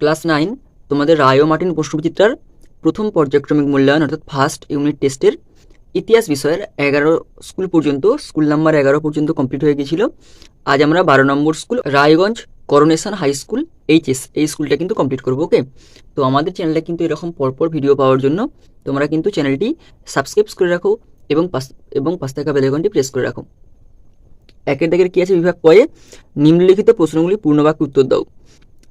Class nine, তোমাদের রায় ও Martin প্রশ্নবিচিত্রার প্রথম পর্যায়ক্রমিক মূল্যায়ন, অর্থাৎ ফার্স্ট ইউনিট টেস্টের ইতিহাস বিষয়ের এগারো স্কুল পর্যন্ত স্কুল নাম্বার এগারো পর্যন্ত কমপ্লিট হয়ে গিয়েছিল। আজ আমরা বারো number school Raiganj coronation high school HS এই স্কুলটা কিন্তু কমপ্লিট করব ওকে তো আমাদের চ্যানেলটা কিন্তু এরকম পরপর ভিডিও পাওয়ার জন্য তোমরা কিন্তু চ্যানেলটি সাবস্ক্রাইব করে রাখো এবং পাশ এবং পাশ থাকা বেলাইকনটি প্রেস করে রাখো। একের দাগের কী আছে বিভাগ কয়ে নিম্নলিখিত প্রশ্নগুলি পূর্ণবাক্যে উত্তর দাও।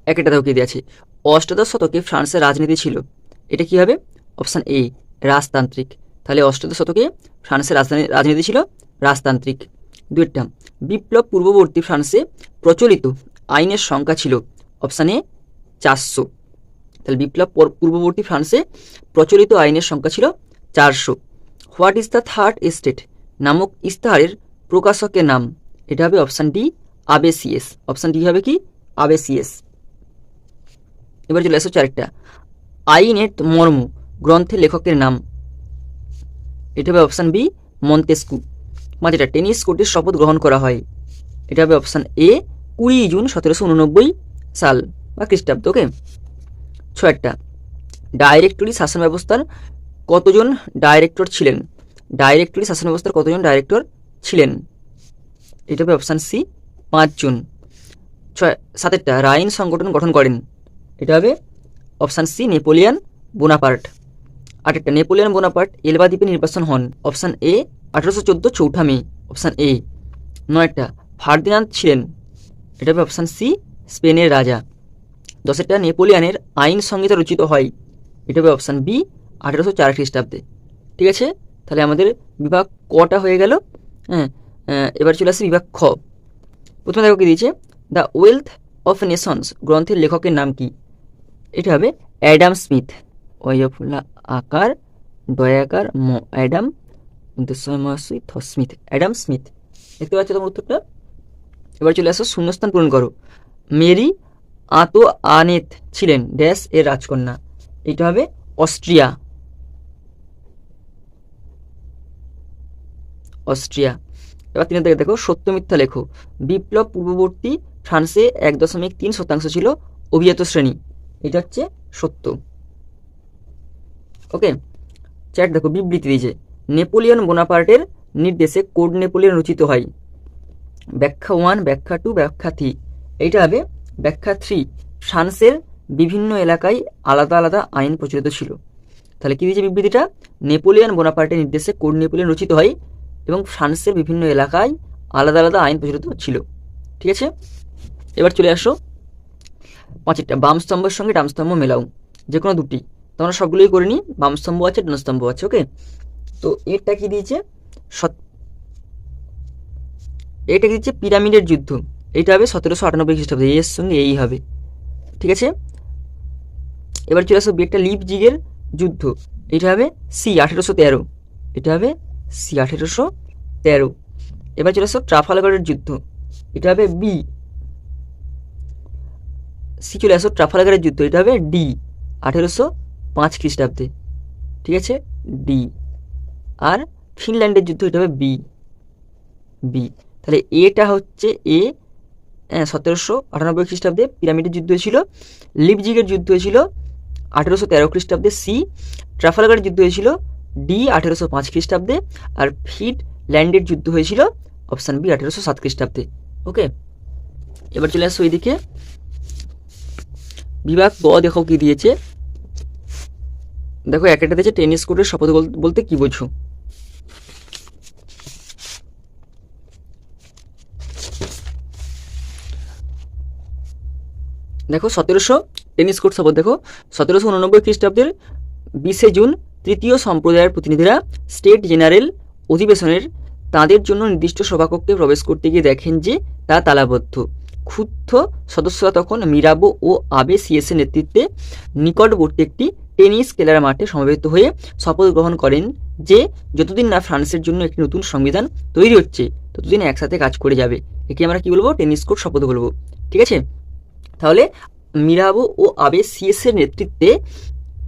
একটা দাও কি দিয়ে অষ্টাদশ শতকে ফ্রান্সের রাজনীতি ছিল। এটা কি হবে? অপশান এ, রাজতান্ত্রিক। তাহলে অষ্টাদশ শতকে ফ্রান্সের রাজধানী, রাজনীতি ছিল রাজতান্ত্রিক। দুইটা, বিপ্লব পূর্ববর্তী ফ্রান্সে প্রচলিত আইনের সংখ্যা ছিল অপশান এ, চারশো। তাহলে বিপ্লব পর- পূর্ববর্তী ফ্রান্সে প্রচলিত আইনের সংখ্যা ছিল চারশো। What is the third estate নামক ইস্তাহারের প্রকাশকের নাম। এটা হবে option D Abbe Sieyes option D হবে কি? আবেসিএস এবার চলে আসো চারটা। আইনের মর্ম, গ্রন্থের লেখকের নাম। এটা হবে অপশান বি মন্তেস্কু। পাঁচটা টেনিস কোর্টের শপথ গ্রহণ করা হয়। এটা হবে অপশান এ কুড়ি জুন সতেরোশো উননব্বই সাল বা খ্রিস্টাব্দ ওকে ছয়টা। ডাইরেক্টরি শাসন ব্যবস্থার কতজন ডাইরেক্টর ছিলেন? ডাইরেক্টরি শাসন ব্যবস্থার কতজন ডাইরেক্টর ছিলেন? এটা হবে অপশান সি পাঁচজন ছয়, সাতেরটা, রাইন সংগঠন গঠন করেন। এটা হবে অপশান সি, নেপোলিয়ান বোনাপার্ট। আটেরটা নেপোলিয়ান বোনাপার্ট এলবা দ্বীপে নির্বাচন হন। অপশান এ, আঠারোশো চোদ্দ চৌঠা মে অপশান এ, নয়টা, ফার্দিনান্দ ছিলেন। এটা হবে অপশান সি, স্পেনের রাজা। দশেরটা, নেপোলিয়ানের আইন সংহিতা রচিত হয়। এটা হবে অপশান বি, আঠেরোশো চার খ্রিস্টাব্দে। ঠিক আছে? তাহলে আমাদের বিভাগ কটা হয়ে গেল? হ্যাঁ এবার চলে আসছে বিভাগ খ। প্রথমে দেখো কি দিয়েছে? দ্য ওয়েলথ অফ নেশনস গ্রন্থের লেখকের নাম কি? এটা হবে অ্যাডাম স্মিথ। ওয়ফুল্লা আকার দয়াকার ম অ্যাডাম উদ্দেশ্যময় থ স্মিথ, অ্যাডাম স্মিথ। দেখতে পাচ্ছ তোমার উত্তরটা? এবার চলে আসো, শূন্যস্থান পূরণ করো। মেরি আতো আনেত ছিলেন, ড্যাশ এর রাজকন্যা। এটা হবে অস্ট্রিয়া। অস্ট্রিয়া। এবার তিনের দিকে দেখো, সত্য মিথ্যা লেখো। বিপ্লব পূর্ববর্তী ফ্রান্সে এক দশমিক তিন শতাংশ ছিল অভিজাত শ্রেণি। এটা হচ্ছে সত্য। ওকে চ্যাট দেখো, বিবৃতি দিয়েছে, নেপোলিয়ন বোনাপার্টের নির্দেশে কোড নেপোলিয়ন রচিত হয়। ব্যাখ্যা ওয়ান ব্যাখ্যা টু ব্যাখ্যা থ্রি এইটা হবে ব্যাখ্যা থ্রি ফ্রান্সের বিভিন্ন এলাকায় আলাদা আলাদা আইন প্রচলিত ছিল। তাহলে কী দিয়েছে বিবৃতিটা? নেপোলিয়ন বোনাপার্টের নির্দেশে কোড নেপোলিয়ন রচিত হয় এবং ফ্রান্সের বিভিন্ন এলাকায় আলাদা আলাদা আইন প্রচলিত ছিল। ঠিক আছে? এবার চলে আসো পাঁচেরটা বাম স্তম্ভের সঙ্গে ডাম স্তম্ভ মেলাও, যে কোনো দুটি। তোমরা সবগুলোই করে নিই, বাম স্তম্ভ আছে, ডান স্তম্ভ আছে, ওকে? তো এটা কি দিয়েছে? সত- এটা কি দিচ্ছে পিরামিডের যুদ্ধ। এটা হবে সতেরোশো আটানব্বই খ্রিস্টাব্দে এর সঙ্গে এই হবে। ঠিক আছে? এবার চলে আসো একটা লিপ জিগের যুদ্ধ। এটা হবে সি, আঠেরোশো তেরো। এটা হবে সি, আঠেরোশো তেরো। এবার চলে আসো ট্রাফালগারের যুদ্ধ। এটা হবে বি সি চলে আসো ট্রাফালগারের যুদ্ধ, এটা হবে ডি, আঠেরোশো পাঁচ খ্রিস্টাব্দে, ঠিক আছে? ডি। আর ফিনল্যান্ডের যুদ্ধ, এটা হবে বি বি। তাহলে এটা হচ্ছে এ সতেরোশো আটানব্বই খ্রিস্টাব্দে পিরামিডের যুদ্ধ হয়েছিল লিপজিগের যুদ্ধ হয়েছিল আঠেরোশো তেরো খ্রিস্টাব্দে সি, ট্রাফালগারের যুদ্ধ হয়েছিল, ডি, আঠেরোশো পাঁচ খ্রিস্টাব্দে, আর ফিট ল্যান্ডের যুদ্ধ হয়েছিল, অপশান বি, আঠেরোশো সাত খ্রিস্টাব্দে, ওকে? এবার চলে আসো এইদিকে বিভাগ গ দেখো কি দিয়েছে? দেখো একটা দিয়েছে টেনিস কোর্টের শপথ বল- বলতে কি বোঝো? দেখো সতেরোশো টেনিস কোর্ট শপথ, দেখো সতেরোশো উননব্বই খ্রিস্টাব্দের বিশে জুন তৃতীয় সম্প্রদায়ের প্রতিনিধিরা স্টেট জেনারেল অধিবেশনের তাদের জন্য নির্দিষ্ট সভাকক্ষে প্রবেশ করতে গিয়ে দেখেন যে তা তালাবদ্ধ। ক্ষুব্ধ সদস্যরা তখন মিরাবো ও আবে সিএসের নেতৃত্বে নিকটবর্তী একটি টেনিস খেলার মাঠে সমবেত হয়ে শপথ গ্রহণ করেন যে যতদিন না ফ্রান্সের জন্য একটি নতুন সংবিধান তৈরি হচ্ছে, ততদিন একসাথে কাজ করে যাবে। একে আমরা কি বলব? টেনিস কোর্ট শপথ বলব। ঠিক আছে? তাহলে মিরাবো ও আবে সিএসের নেতৃত্বে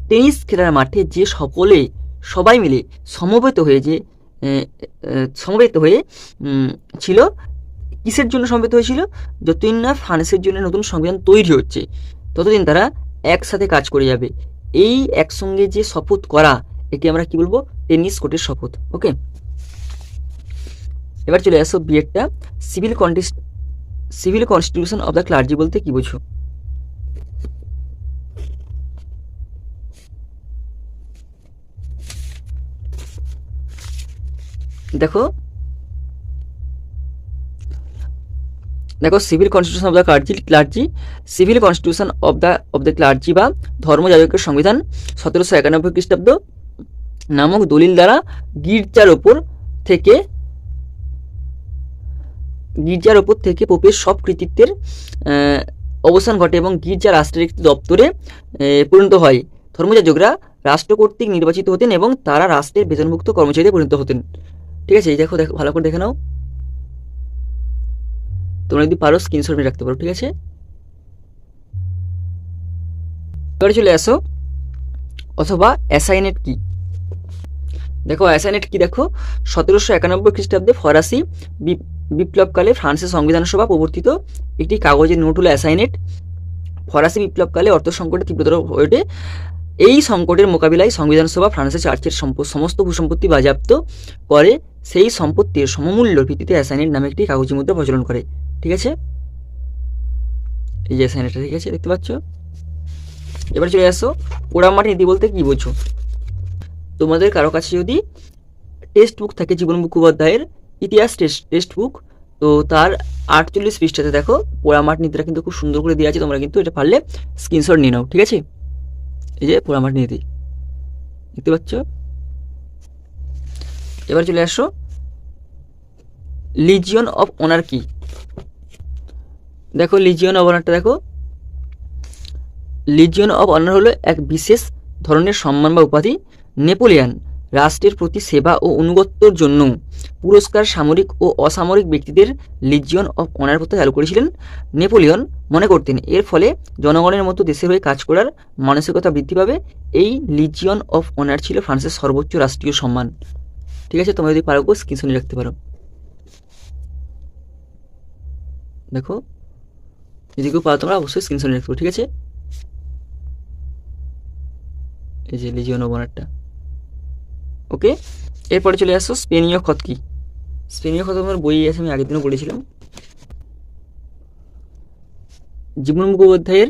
টেনিস খেলার মাঠে যে সকলে, সবাই মিলে সমবেত হয়ে যে সমবেত হয়ে ছিল কিসের জন্য সমবেত হয়েছিল? যতদিন না ফ্রান্সের জন্য নতুন সংবিধান তৈরি হচ্ছে, ততদিন তারা একসাথে কাজ করে যাবে। এই একসঙ্গে যে শপথ করা এটি আমরা কি বলব? টেনিস কোর্টের শপথ ওকে এবার চলে আসো বিয়েরটা civil কন্টিস civil constitution of the clergy বলতে কি বুঝো? দেখো দেখো civil constitution of the clergy clergy civil constitution of the of the clergy বা ধর্মযাজকের সংবিধান সতেরোশো একানব্বই খ্রিস্টাব্দ নামক দলিল দ্বারা গির্জার ওপর থেকে, গির্জার ওপর থেকে পোপের সব কৃতিত্বের অবসান ঘটে এবং গির্জা রাষ্ট্রের একটি দপ্তরে পরিণত হয়। ধর্মযাজকরা রাষ্ট্র কর্তৃক নির্বাচিত হতেন এবং তারা রাষ্ট্রের বেতনভুক্ত কর্মচারীতে পরিণত হতেন। ঠিক আছে, এই দেখো দেখো, ভালো করে দেখে নাও। তোমরা যদি পারো স্ক্রিনশট নিয়ে রাখতে পারো, ঠিক আছে? এবারে চলে আসো। অথবা অ্যাসাইনেট কি দেখো অ্যাসাইনেট কি দেখো, সতেরোশো একানব্বই খ্রিস্টাব্দে ফরাসি বিপ্লবকালে ফ্রান্সের সংবিধান সভা প্রবর্তিত একটি কাগজের নোট হলো অ্যাসাইনেট ফরাসি বিপ্লবকালে অর্থ সংকটের তীব্রতর হয়ে ওঠে এই সংকটের মোকাবিলায় সংবিধান সভা ফ্রান্সের চার্চের সমস্ত ভূসম্পত্তি বাজেয়াপ্ত করে, সেই সম্পত্তির সমমূল্যর ভিত্তিতে অ্যাসাইনেট নামে একটি কাগজের মুদ্রা প্রচলন করে। ঠিক আছে? এই যে অ্যাসাইনেটটা ঠিক আছে, দেখতে পাচ্ছ? এবার চলে আসো পোড়ামাটি নীতি বলতে কি বোঝো? তোমাদের কারও কাছে যদি টেক্সট বুক থাকে জীবন মুখোপাধ্যায়ের, ইতিহাস টেক্সট বুক তো তার আটচল্লিশ পৃষ্ঠাতে দেখো পোড়ামাট নীতিটা কিন্তু খুব সুন্দর করে দেওয়া আছে, তোমরা কিন্তু এটা পারলে স্ক্রিনশট নিয়ে নাও, ঠিক আছে? এই যে পোড়ামাট নীতি, দেখতে পাচ্ছ? এবার চলে আসো লিজিয়ন অফ অনার কি দেখো লিজিয়ন অফ অনারটা দেখো। লিজিয়ন অফ অনার হলো এক বিশেষ ধরনের সম্মান বা উপাধি। নেপোলিয়ান রাষ্ট্রের প্রতি সেবা ও অনুগত্যর জন্য পুরস্কার সামরিক ও অসামরিক ব্যক্তিদের লিজিয়ন অফ অনার প্রথা চালু করেছিলেন নেপোলিয়ন মনে করতেন। এর ফলে জনগণের মতো দেশের হয়ে কাজ করার মানসিকতা বৃদ্ধি পাবে। এই লিজিয়ন অফ অনার ছিল ফ্রান্সের সর্বোচ্চ রাষ্ট্রীয় সম্মান। ঠিক আছে, তোমরা যদি পারো স্ক্রিনশট নিয়ে রাখতে পারো। দেখো। যদি কেউ পারো তোমরা অবশ্যই স্ক্রিনশট রাখতে ঠিক আছে? এই যে লিজিয়ন অফ অনারটা ওকে এরপরে চলে আসো স্পেনীয় খত কি স্পেনীয় খত আমার বই আছে, আমি আগের দিনও পড়েছিলাম জীবন মুখোপাধ্যায়ের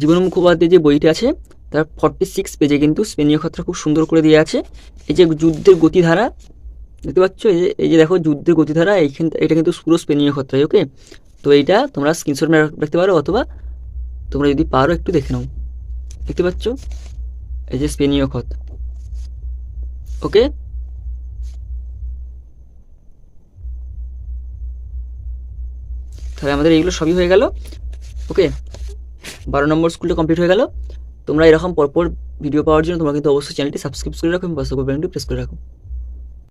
জীবন মুখোপাধ্যায়ের যে বইটা আছে, তার ফর্টি সিক্স পেজে কিন্তু স্পেনীয় খতটা খুব সুন্দর করে দেওয়া আছে। এই যে যুদ্ধের গতিধারা, দেখতে পাচ্ছ? এই যে এই যে দেখো যুদ্ধের গতিধারা, এইখান এটা কিন্তু পুরো স্পেনীয় খতরাই ওকে তো এইটা তোমরা স্ক্রিনশট মেরে রাখতে পারো অথবা তোমরা যদি পারো একটু দেখে নাও। দেখতে পাচ্ছ? এই যে স্পেনীয় খত। ওকে তাহলে আমাদের এইগুলো সবই হয়ে গেল। ওকে বারো নম্বর স্কুলটা কমপ্লিট হয়ে গেল। তোমরা এরকম পরপর ভিডিও পাওয়ার জন্য তোমরা কিন্তু অবশ্যই চ্যানেলটি সাবস্ক্রাইব করে রাখো এবং পাশে প্রেস করে রাখো।